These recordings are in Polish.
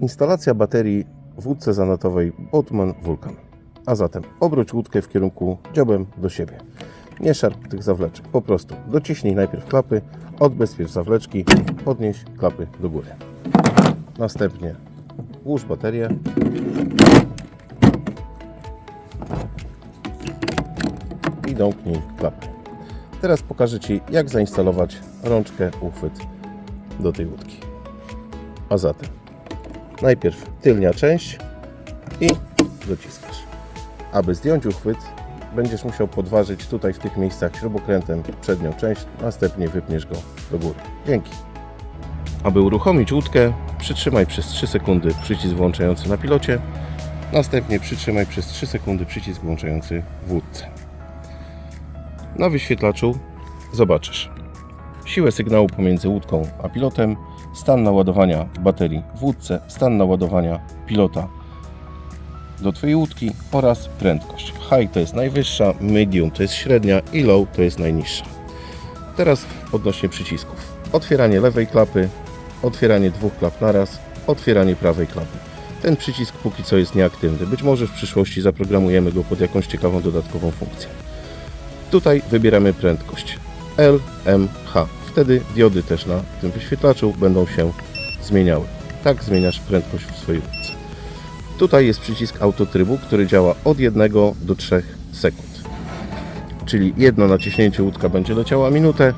Instalacja baterii w łódce zanatowej Botman Vulcan. A zatem obróć łódkę w kierunku dziobem do siebie. Nie szarp tych zawleczek, po prostu dociśnij najpierw klapy, odbezpiecz zawleczki, podnieś klapy do góry. Następnie włóż baterię. I domknij klapy. Teraz pokażę Ci, jak zainstalować rączkę, uchwyt do tej łódki. A zatem najpierw tylnia część i dociskasz. Aby zdjąć uchwyt, będziesz musiał podważyć tutaj w tych miejscach śrubokrętem przednią część, następnie wypniesz go do góry. Dzięki. Aby uruchomić łódkę, przytrzymaj przez 3 sekundy przycisk włączający na pilocie, następnie przytrzymaj przez 3 sekundy przycisk włączający w łódce. Na wyświetlaczu zobaczysz siłę sygnału pomiędzy łódką a pilotem, stan naładowania baterii w łódce, stan naładowania pilota do Twojej łódki oraz prędkość. High to jest najwyższa, medium to jest średnia i low to jest najniższa. Teraz odnośnie przycisków. Otwieranie lewej klapy, otwieranie dwóch klap naraz, otwieranie prawej klapy. Ten przycisk póki co jest nieaktywny. Być może w przyszłości zaprogramujemy go pod jakąś ciekawą dodatkową funkcję. Tutaj wybieramy prędkość L, M, H. Wtedy diody też na tym wyświetlaczu będą się zmieniały. Tak zmieniasz prędkość w swojej łódce. Tutaj jest przycisk autotrybu, który działa od 1 do 3 sekund. Czyli jedno naciśnięcie łódka będzie leciała minutę,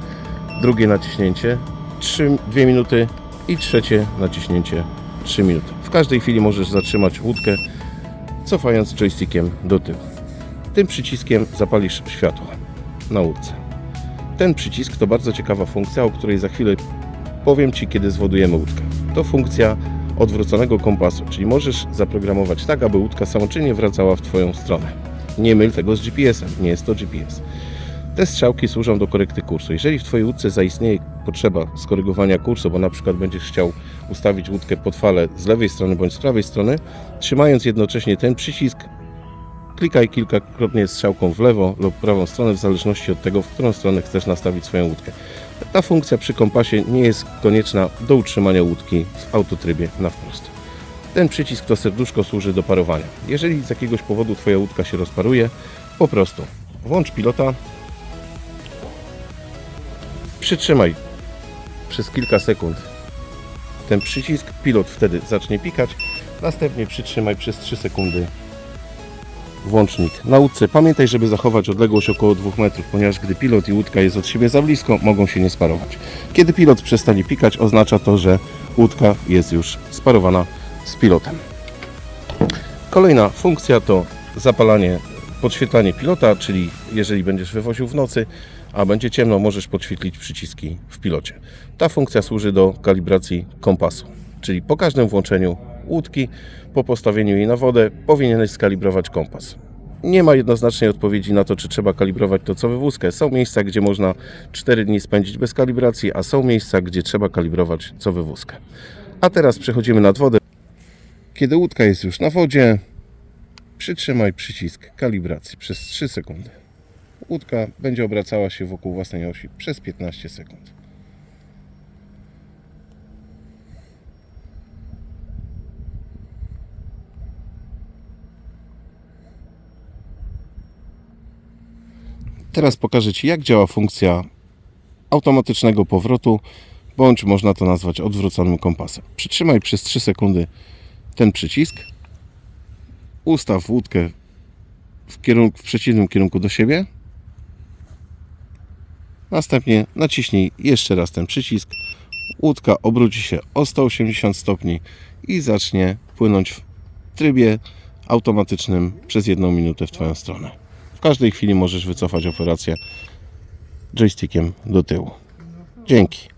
drugie naciśnięcie 3, 2 minuty i trzecie naciśnięcie 3 minuty. W każdej chwili możesz zatrzymać łódkę, cofając joystickiem do tyłu. Tym przyciskiem zapalisz światło na łódce. Ten przycisk to bardzo ciekawa funkcja, o której za chwilę powiem Ci, kiedy zwodujemy łódkę. To funkcja odwróconego kompasu, czyli możesz zaprogramować tak, aby łódka samoczynnie wracała w Twoją stronę. Nie myl tego z GPS-em, nie jest to GPS. Te strzałki służą do korekty kursu. Jeżeli w Twojej łódce zaistnieje potrzeba skorygowania kursu, bo na przykład będziesz chciał ustawić łódkę pod falę z lewej strony bądź z prawej strony, trzymając jednocześnie ten przycisk, klikaj kilkakrotnie strzałką w lewo lub prawą stronę, w zależności od tego, w którą stronę chcesz nastawić swoją łódkę. Ta funkcja przy kompasie nie jest konieczna do utrzymania łódki w autotrybie na wprost. Ten przycisk to serduszko służy do parowania. Jeżeli z jakiegoś powodu Twoja łódka się rozparuje, po prostu włącz pilota, przytrzymaj przez kilka sekund ten przycisk, pilot wtedy zacznie pikać, następnie przytrzymaj przez 3 sekundy włącznik na łódce. Pamiętaj, żeby zachować odległość około 2 metrów, ponieważ gdy pilot i łódka jest od siebie za blisko, mogą się nie sparować. Kiedy pilot przestanie pikać, oznacza to, że łódka jest już sparowana z pilotem. Kolejna funkcja to zapalanie, podświetlanie pilota, czyli jeżeli będziesz wywoził w nocy, a będzie ciemno, możesz podświetlić przyciski w pilocie. Ta funkcja służy do kalibracji kompasu, czyli po każdym włączeniu łódki, po postawieniu jej na wodę, powinieneś skalibrować kompas. Nie ma jednoznacznej odpowiedzi na to, czy trzeba kalibrować to co wywózkę. Są miejsca, gdzie można 4 dni spędzić bez kalibracji, a są miejsca, gdzie trzeba kalibrować co wywózkę. A teraz przechodzimy nad wodę. Kiedy łódka jest już na wodzie, przytrzymaj przycisk kalibracji przez 3 sekundy. Łódka będzie obracała się wokół własnej osi przez 15 sekund. Teraz pokażę Ci, jak działa funkcja automatycznego powrotu, bądź można to nazwać odwróconym kompasem. Przytrzymaj przez 3 sekundy ten przycisk, ustaw łódkę w, kierunku, w przeciwnym kierunku do siebie, następnie naciśnij jeszcze raz ten przycisk, łódka obróci się o 180 stopni i zacznie płynąć w trybie automatycznym przez jedną minutę w Twoją stronę. Każdej chwili możesz wycofać operację joystickiem do tyłu. Dzięki.